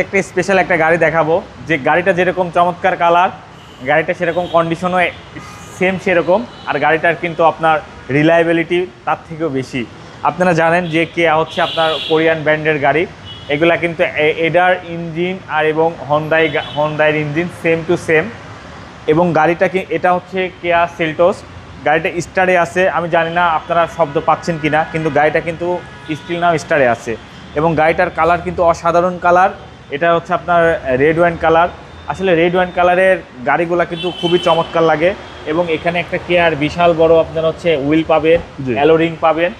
একটা স্পেশাল একটা গাড়ি দেখাবো। যে গাড়িটা যেরকম চমৎকার কালার গাড়িটা সেরকম কন্ডিশনও সেম সেরকম, আর গাড়িটার কিন্তু আপনার রিলায়েবিলিটি তার থেকেও বেশি। আপনারা জানেন যে কে হচ্ছে আপনার কোরিয়ান ব্র্যান্ডের গাড়ি। এগুলা কিন্তু এডার ইঞ্জিন আর এবং হন্ডাই হন্ডাইয়ের ইঞ্জিন সেম টু সেম এবং গাড়িটা কি, এটা হচ্ছে কেয়া সেলটোস গাড়িটা স্টারে আছে, আমি জানি না আপনারা শব্দ পাচ্ছেন কিনা, কিন্তু গাড়িটা কিন্তু স্টিল নাও স্টারে আছে। এবং গাড়িটার কালার কিন্তু অসাধারণ কালার এটা হচ্ছে আপনার রেড ওয়াইন কালার আসলে রেড ওয়াইন কালারের গাড়িগুলো কিন্তু খুবই চমৎকার লাগে এবং এখানে একটা কেয়ার বিশাল বড় আপনার হচ্ছে হুইল পাবেন। অ্যালোরিং পাবেন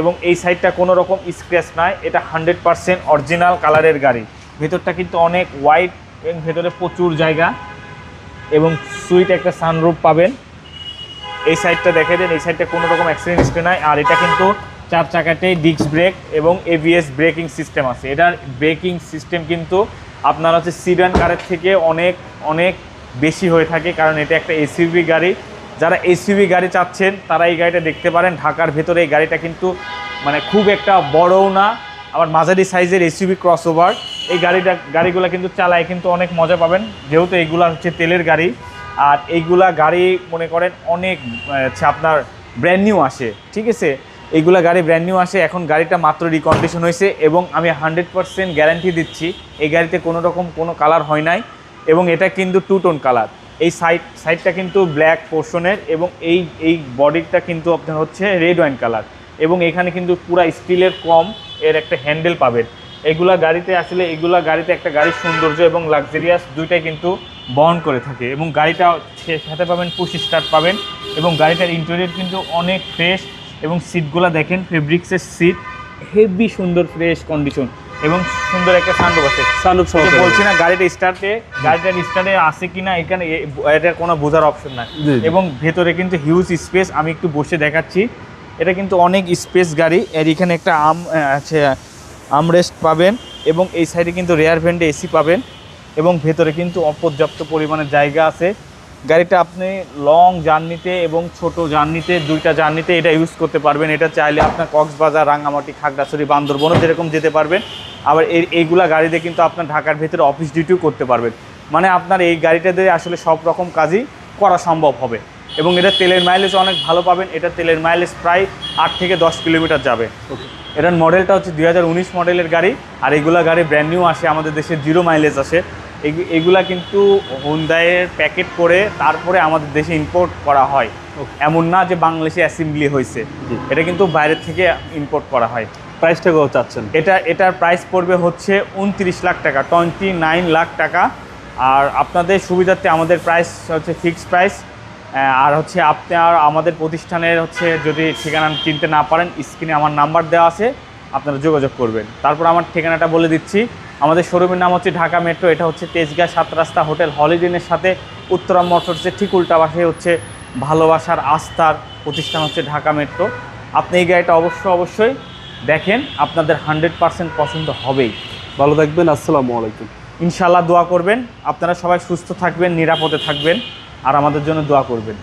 এবং এই সাইডটা কোনো রকম স্ক্র্যাচ নাই এটা হান্ড্রেড পারসেন্ট অরিজিনাল কালারের গাড়ি। ভেতরটা কিন্তু অনেক হোয়াইট এবং ভেতরে প্রচুর জায়গা এবং সুইট একটা সানরুফ পাবেন। এই সাইডটা দেখে দেন এই সাইডটা কোনো রকম অ্যাক্সিডেন্ট হিস্ট্রি নাই। আর এটা কিন্তু চার চাকাতেই ডিস্ক ব্রেক এবং এভিএস ব্রেকিং সিস্টেম আছে। এটার ব্রেকিং সিস্টেম কিন্তু আপনার হচ্ছে সিডান কারের থেকে অনেক অনেক বেশি হয়ে থাকে, কারণ এটা একটা এসইউভি গাড়ি। যারা এসইউভি গাড়ি চাচ্ছেন, তারা এই গাড়িটা দেখতে পারেন। ঢাকার ভেতরে এই গাড়িটা কিন্তু মানে খুব একটা বড়ও না, আবার মাঝারি সাইজের এসইউভি ক্রস ওভার এই গাড়িটা, গাড়িগুলো কিন্তু চালায় কিন্তু অনেক মজা পাবেন। যেহেতু এইগুলা হচ্ছে তেলের গাড়ি, আর এইগুলা গাড়ি মনে করেন অনেক আপনার ব্র্যান্ড নিউ আসে। ঠিক আছে? এইগুলা গাড়ি ব্র্যান্ড নিউ আসে, এখন গাড়িটা মাত্র রিকন্ডিশন হয়েছে এবং আমি হান্ড্রেড পারসেন্ট গ্যারান্টি দিচ্ছি, এই গাড়িতে কোনো রকম কোনো কালার হয় নাই এবং এটা কিন্তু টু টোন কালার এই সাইড সাইডটা কিন্তু ব্ল্যাক পোর্শনের এবং এই এই বডিটা কিন্তু আপনার হচ্ছে রেড ওয়াইন কালার এবং এখানে কিন্তু পুরা স্টিলের কম এর একটা হ্যান্ডেল পাবেন। এগুলা গাড়িতে আসলে, এগুলা গাড়িতে একটা গাড়ির সৌন্দর্য এবং লাক্সারিয়াস দুইটাই কিন্তু বহন করে থাকে এবং গাড়িটা সাথে পাবেন পুশ স্টার্ট পাবেন এবং গাড়িটার ইন্টেরিয়র কিন্তু অনেক ফ্রেশ এবং সিটগুলো দেখেন ফেব্রিক্সের সিট হেভি সুন্দর ফ্রেশ কন্ডিশন এবং সুন্দর একটা সানরুফ আছে। সানুপ যে বলছি না গাড়িটা স্টার্টে গাড়িটার স্টার্টে আছে কিনা এখানে এ- এটার কোনো বোঝার অপশন নাই। এবং ভেতরে কিন্তু হিউজ স্পেস আমি একটু বসে দেখাচ্ছি। এটা কিন্তু অনেক স্পেস গাড়ি এর এখানে একটা আম আছে আমরেস্ট পাবেন এবং এই সাইডে কিন্তু রেয়ার ভেন্ডে এসি পাবেন এবং ভেতরে কিন্তু অপর্যাপ্ত পরিমাণে জায়গা আছে। গাড়িটা আপনি লং জার্নিতে এবং ছোট জার্নিতে দুইটা জার্নিতে এটা ইউজ করতে পারবেন। এটা চাইলে আপনার কক্সবাজার, রাঙ্গামাটি, খাগড়াছড়ি, বান্দরবনও যেরকম যেতে পারবেন। আবার এই, এইগুলা গাড়িতে কিন্তু আপনার ঢাকার ভেতরে অফিস ডিউটিও করতে পারবেন। মানে আপনার এই গাড়িটা দিয়ে আসলে সব রকম কাজই করা সম্ভব হবে। এবং এটা তেলের মাইলেজ অনেক ভালো পাবেন। এটা তেলের মাইলেজ প্রায় আট থেকে দশ কিলোমিটার যাবে। এটার মডেলটা হচ্ছে দুই হাজার উনিশ মডেলের গাড়ি। আর এগুলা গাড়ি ব্র্যান্ড নিউ আসে, আমাদের দেশে জিরো মাইলেজ আসে। এগুলা কিন্তু হুন্দাইয়ের প্যাকেট করে তারপরে আমাদের দেশে ইম্পোর্ট করা হয়। এমন না যে বাংলাদেশে অ্যাসেম্বলি হয়েছে। এটা কিন্তু বাইরের থেকে ইম্পোর্ট করা হয়। প্রাইসটা কত চাচ্ছেন? এটা এটার প্রাইস পড়বে হচ্ছে উনত্রিশ লাখ টাকা টোয়েন্টি নাইন লাখ টাকা। আর আপনাদের সুবিধার্থে আমাদের প্রাইস হচ্ছে ফিক্সড প্রাইস আর হচ্ছে আপনার আমাদের প্রতিষ্ঠানের হচ্ছে যদি ঠিকানা চিনতে না পারেন স্ক্রিনে আমার নাম্বার দেওয়া আছে। আপনারা যোগাযোগ করবেন। তারপর আমার ঠিকানাটা বলে দিচ্ছি। আমাদের শোরুমের নাম হচ্ছে ঢাকা মেট্রো, এটা হচ্ছে তেজগাঁ সাত রাস্তা হোটেল হলিডেনের সাথে উত্তরা মোটরসের ঠিক উল্টা পাশে হচ্ছে ভালোবাসার আস্থার প্রতিষ্ঠান হচ্ছে ঢাকা মেট্রো। আপনি এই গাড়িটা অবশ্য অবশ্যই দেখেন, আপনাদের হান্ড্রেড পার্সেন্ট পছন্দ হবেই। ভালো থাকবেন, আসসালামু আলাইকুম। ইনশাল্লাহ দোয়া করবেন। আপনারা সবাই সুস্থ থাকবেন, নিরাপদে থাকবেন, আর আমাদের জন্য দোয়া করবেন।